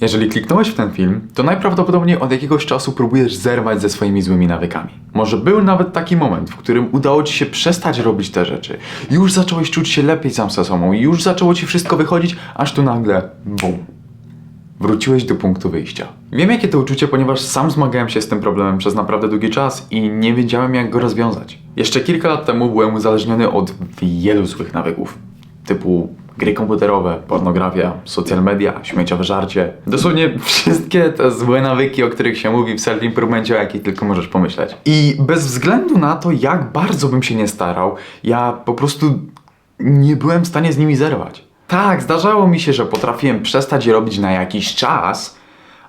Jeżeli kliknąłeś w ten film, to najprawdopodobniej od jakiegoś czasu próbujesz zerwać ze swoimi złymi nawykami. Może był nawet taki moment, w którym udało ci się przestać robić te rzeczy. Już zacząłeś czuć się lepiej sam ze sobą, już zaczęło ci wszystko wychodzić, aż tu nagle BUM! Wróciłeś do punktu wyjścia. Wiem jakie to uczucie, ponieważ sam zmagałem się z tym problemem przez naprawdę długi czas i nie wiedziałem jak go rozwiązać. Jeszcze kilka lat temu byłem uzależniony od wielu złych nawyków. Typu gry komputerowe, pornografia, social media, śmieciowe żarcie. Dosłownie wszystkie te złe nawyki, o których się mówi w self-improvemencie, o jakich tylko możesz pomyśleć. I bez względu na to, jak bardzo bym się nie starał, ja po prostu nie byłem w stanie z nimi zerwać. Tak, zdarzało mi się, że potrafiłem przestać je robić na jakiś czas,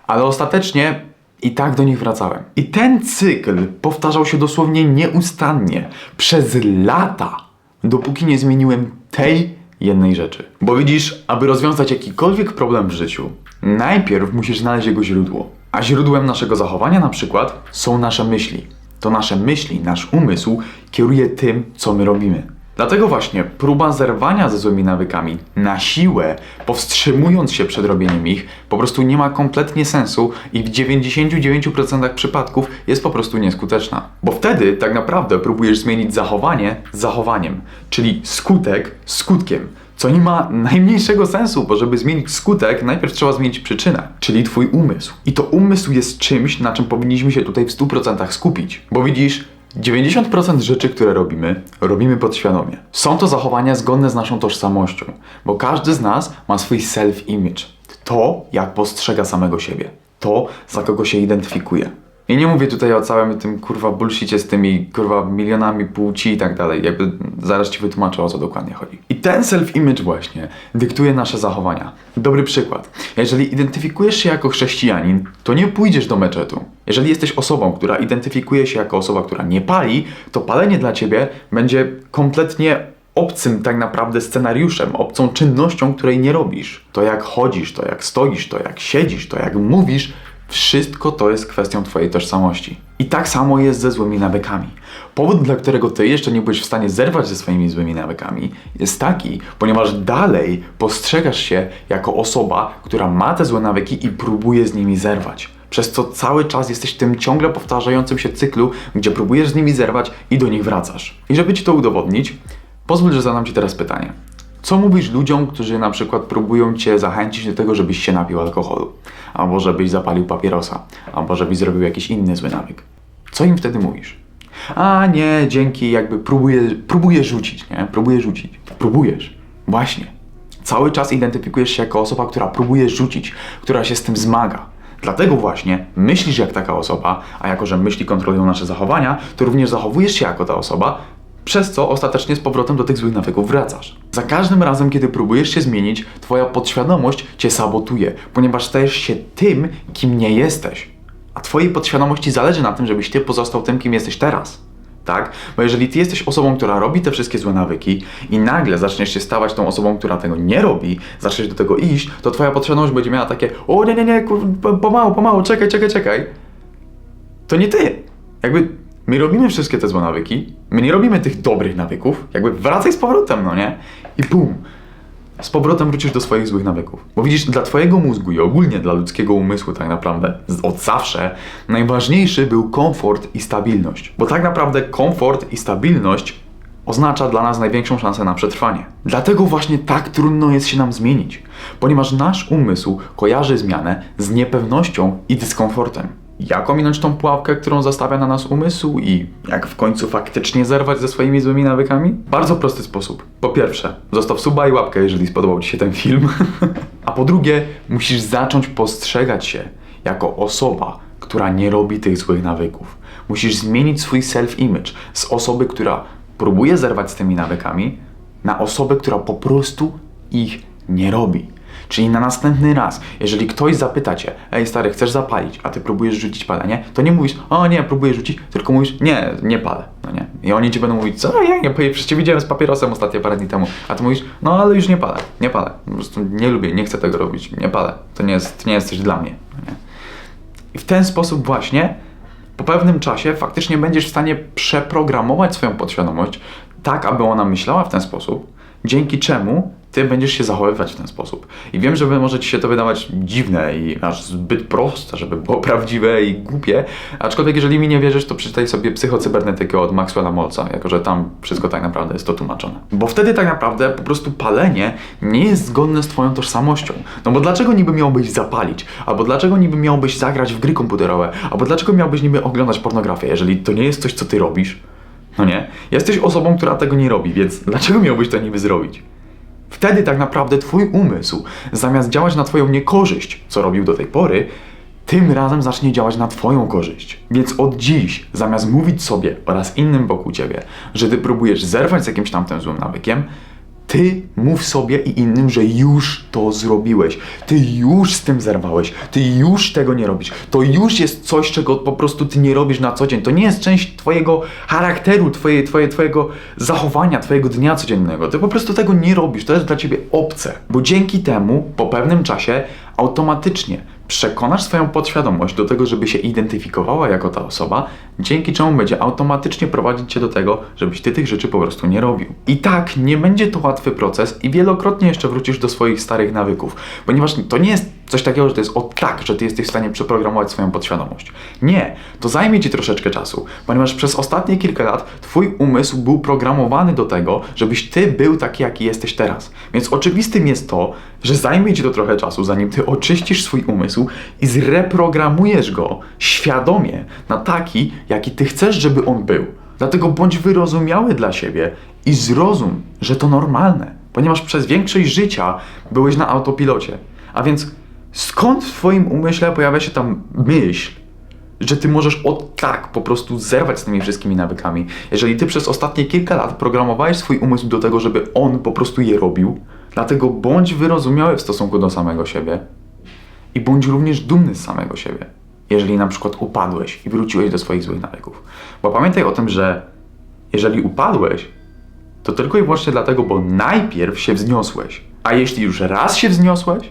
ale ostatecznie i tak do nich wracałem. I ten cykl powtarzał się dosłownie nieustannie przez lata, dopóki nie zmieniłem tej jednej rzeczy. Bo widzisz, aby rozwiązać jakikolwiek problem w życiu, najpierw musisz znaleźć jego źródło. A źródłem naszego zachowania na przykład są nasze myśli. To nasze myśli, nasz umysł kieruje tym, co my robimy. Dlatego właśnie próba zerwania ze złymi nawykami na siłę, powstrzymując się przed robieniem ich, po prostu nie ma kompletnie sensu i w 99% przypadków jest po prostu nieskuteczna. Bo wtedy tak naprawdę próbujesz zmienić zachowanie zachowaniem, czyli skutek skutkiem. Co nie ma najmniejszego sensu, bo żeby zmienić skutek, najpierw trzeba zmienić przyczynę, czyli twój umysł. I to umysł jest czymś, na czym powinniśmy się tutaj w 100% skupić. Bo widzisz, 90% rzeczy, które robimy, robimy podświadomie. Są to zachowania zgodne z naszą tożsamością, bo każdy z nas ma swój self-image. To, jak postrzega samego siebie. To, za kogo się identyfikuje. I nie mówię tutaj o całym tym kurwa bullshicie z tymi kurwa milionami płci i tak dalej. Jakby zaraz ci wytłumaczę o co dokładnie chodzi. I ten self-image właśnie dyktuje nasze zachowania. Dobry przykład. Jeżeli identyfikujesz się jako chrześcijanin, to nie pójdziesz do meczetu. Jeżeli jesteś osobą, która identyfikuje się jako osoba, która nie pali, to palenie dla ciebie będzie kompletnie obcym tak naprawdę scenariuszem, obcą czynnością, której nie robisz. To jak chodzisz, to jak stoisz, to jak siedzisz, to jak mówisz, wszystko to jest kwestią Twojej tożsamości. I tak samo jest ze złymi nawykami. Powód, dla którego Ty jeszcze nie byłeś w stanie zerwać ze swoimi złymi nawykami, jest taki, ponieważ dalej postrzegasz się jako osoba, która ma te złe nawyki i próbuje z nimi zerwać. Przez co cały czas jesteś w tym ciągle powtarzającym się cyklu, gdzie próbujesz z nimi zerwać i do nich wracasz. I żeby Ci to udowodnić, pozwól, że zadam Ci teraz pytanie. Co mówisz ludziom, którzy na przykład próbują cię zachęcić do tego, żebyś się napił alkoholu, albo żebyś zapalił papierosa, albo żebyś zrobił jakiś inny zły nawyk? Co im wtedy mówisz? A nie, dzięki, jakby próbuję, próbuję rzucić, nie? Próbuję rzucić. Próbujesz. Właśnie. Cały czas identyfikujesz się jako osoba, która próbuje rzucić, która się z tym zmaga. Dlatego właśnie myślisz jak taka osoba, a jako że myśli kontrolują nasze zachowania, to również zachowujesz się jako ta osoba, przez co ostatecznie z powrotem do tych złych nawyków wracasz. Za każdym razem, kiedy próbujesz się zmienić, twoja podświadomość cię sabotuje, ponieważ stajesz się tym, kim nie jesteś. A twojej podświadomości zależy na tym, żebyś ty pozostał tym, kim jesteś teraz. Tak? Bo jeżeli ty jesteś osobą, która robi te wszystkie złe nawyki i nagle zaczniesz się stawać tą osobą, która tego nie robi, zaczniesz do tego iść, to twoja podświadomość będzie miała takie o nie, nie, nie, kur, pomału, pomału, czekaj, czekaj, czekaj. To nie ty. Jakby My robimy wszystkie te złe nawyki, my nie robimy tych dobrych nawyków, jakby wracaj z powrotem, no nie? I bum, z powrotem wrócisz do swoich złych nawyków. Bo widzisz, dla twojego mózgu i ogólnie dla ludzkiego umysłu tak naprawdę, od zawsze, najważniejszy był komfort i stabilność. Bo tak naprawdę komfort i stabilność oznacza dla nas największą szansę na przetrwanie. Dlatego właśnie tak trudno jest się nam zmienić, ponieważ nasz umysł kojarzy zmianę z niepewnością i dyskomfortem. Jak ominąć tą pułapkę, którą zastawia na nas umysł i jak w końcu faktycznie zerwać ze swoimi złymi nawykami? Bardzo prosty sposób. Po pierwsze, zostaw suba i łapkę, jeżeli spodobał Ci się ten film. A po drugie, musisz zacząć postrzegać się jako osoba, która nie robi tych złych nawyków. Musisz zmienić swój self-image z osoby, która próbuje zerwać z tymi nawykami, na osobę, która po prostu ich nie robi. Czyli na następny raz, jeżeli ktoś zapyta cię, ej stary, chcesz zapalić, a ty próbujesz rzucić palenie, to nie mówisz, o nie, próbuję rzucić, tylko mówisz, nie, nie palę, no nie. I oni ci będą mówić, co, ja nie, przecież cię widziałem z papierosem ostatnio parę dni temu, a ty mówisz, no ale już nie palę, nie palę, po prostu nie lubię, nie chcę tego robić, nie palę, to nie jest, to nie jest coś dla mnie, no nie. I w ten sposób właśnie po pewnym czasie faktycznie będziesz w stanie przeprogramować swoją podświadomość tak, aby ona myślała w ten sposób, dzięki czemu ty będziesz się zachowywać w ten sposób. I wiem, że wy możecie się to wydawać dziwne i aż zbyt proste, żeby było prawdziwe i głupie, aczkolwiek jeżeli mi nie wierzysz, to przeczytaj sobie psychocybernetykę od Maxwella Molca, jako że tam wszystko tak naprawdę jest to tłumaczone. Bo wtedy tak naprawdę po prostu palenie nie jest zgodne z twoją tożsamością. No bo dlaczego niby miałbyś zapalić? Albo dlaczego niby miałbyś zagrać w gry komputerowe? Albo dlaczego miałbyś niby oglądać pornografię, jeżeli to nie jest coś, co ty robisz? No nie? Jesteś osobą, która tego nie robi, więc dlaczego miałbyś to niby zrobić? Wtedy tak naprawdę twój umysł, zamiast działać na twoją niekorzyść, co robił do tej pory, tym razem zacznie działać na twoją korzyść. Więc od dziś, zamiast mówić sobie oraz innym wokół ciebie, że ty próbujesz zerwać z jakimś tamtym złym nawykiem, ty mów sobie i innym, że już to zrobiłeś. Ty już z tym zerwałeś. Ty już tego nie robisz. To już jest coś, czego po prostu ty nie robisz na co dzień. To nie jest część twojego charakteru, twoje, twoje, twojego zachowania, twojego dnia codziennego. Ty po prostu tego nie robisz. To jest dla ciebie obce. Bo dzięki temu po pewnym czasie automatycznie przekonasz swoją podświadomość do tego, żeby się identyfikowała jako ta osoba, dzięki czemu będzie automatycznie prowadzić cię do tego, żebyś ty tych rzeczy po prostu nie robił. I tak nie będzie to łatwy proces i wielokrotnie jeszcze wrócisz do swoich starych nawyków, ponieważ to nie jest coś takiego, że to jest o tak, że ty jesteś w stanie przeprogramować swoją podświadomość. Nie, to zajmie ci troszeczkę czasu, ponieważ przez ostatnie kilka lat twój umysł był programowany do tego, żebyś ty był taki, jaki jesteś teraz. Więc oczywistym jest to, że zajmie ci to trochę czasu, zanim ty oczyścisz swój umysł i zreprogramujesz go świadomie na taki, jaki ty chcesz, żeby on był. Dlatego bądź wyrozumiały dla siebie i zrozum, że to normalne, ponieważ przez większość życia byłeś na autopilocie. A więc skąd w twoim umyśle pojawia się tam myśl, że ty możesz od tak po prostu zerwać z tymi wszystkimi nawykami. Jeżeli ty przez ostatnie kilka lat programowałeś swój umysł do tego, żeby on po prostu je robił, dlatego bądź wyrozumiały w stosunku do samego siebie i bądź również dumny z samego siebie, jeżeli na przykład upadłeś i wróciłeś do swoich złych nawyków. Bo pamiętaj o tym, że jeżeli upadłeś, to tylko i wyłącznie dlatego, bo najpierw się wzniosłeś. A jeśli już raz się wzniosłeś,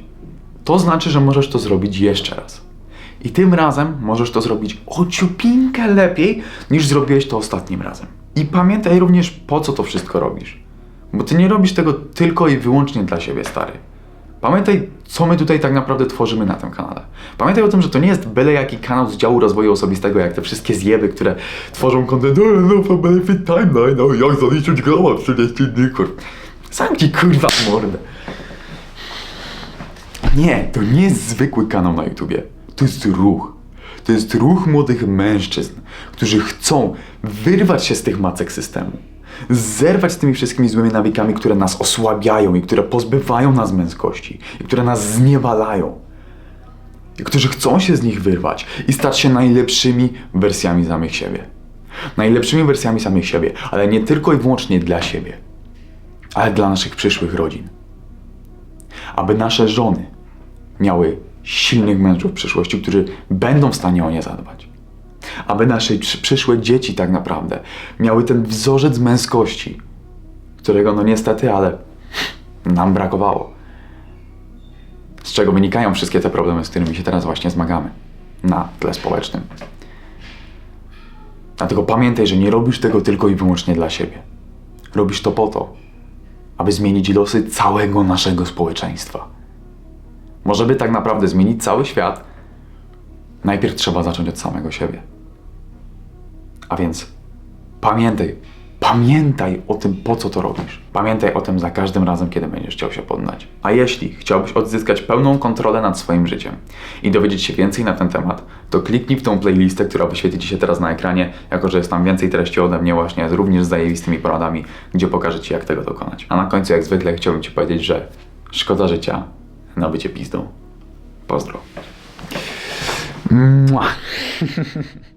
to znaczy, że możesz to zrobić jeszcze raz. I tym razem możesz to zrobić o ciupinkę lepiej, niż zrobiłeś to ostatnim razem. I pamiętaj również, po co to wszystko robisz. Bo ty nie robisz tego tylko i wyłącznie dla siebie, stary. Pamiętaj, co my tutaj tak naprawdę tworzymy na tym kanale. Pamiętaj o tym, że to nie jest byle jaki kanał z działu rozwoju osobistego, jak te wszystkie zjeby, które tworzą content oh, no for benefit timeline, no jak zaliczyć grama w 30 dni, kur... Zamknij kurwa mordę. Nie, to nie jest zwykły kanał na YouTubie. To jest ruch. To jest ruch młodych mężczyzn, którzy chcą wyrwać się z tych macek systemu. Zerwać z tymi wszystkimi złymi nawykami, które nas osłabiają i które pozbywają nas męskości i które nas zniewalają. I którzy chcą się z nich wyrwać i stać się najlepszymi wersjami samych siebie. Najlepszymi wersjami samych siebie, ale nie tylko i wyłącznie dla siebie, ale dla naszych przyszłych rodzin aby nasze żony miały silnych mężów w przyszłości, którzy będą w stanie o nie zadbać. Aby nasze przy- przyszłe dzieci tak naprawdę miały ten wzorzec męskości, którego no niestety, ale nam brakowało. Z czego wynikają wszystkie te problemy, z którymi się teraz właśnie zmagamy na tle społecznym. Dlatego pamiętaj, że nie robisz tego tylko i wyłącznie dla siebie. Robisz to po to, aby zmienić losy całego naszego społeczeństwa. Może by tak naprawdę zmienić cały świat, najpierw trzeba zacząć od samego siebie. A więc pamiętaj, pamiętaj o tym, po co to robisz. Pamiętaj o tym za każdym razem, kiedy będziesz chciał się poddać. A jeśli chciałbyś odzyskać pełną kontrolę nad swoim życiem i dowiedzieć się więcej na ten temat, to kliknij w tą playlistę, która wyświetli Ci się teraz na ekranie, jako że jest tam więcej treści ode mnie właśnie, również z zajebistymi poradami, gdzie pokażę Ci, jak tego dokonać. A na końcu, jak zwykle, chciałbym Ci powiedzieć, że szkoda życia na bycie pizdą. Pozdro. Mua.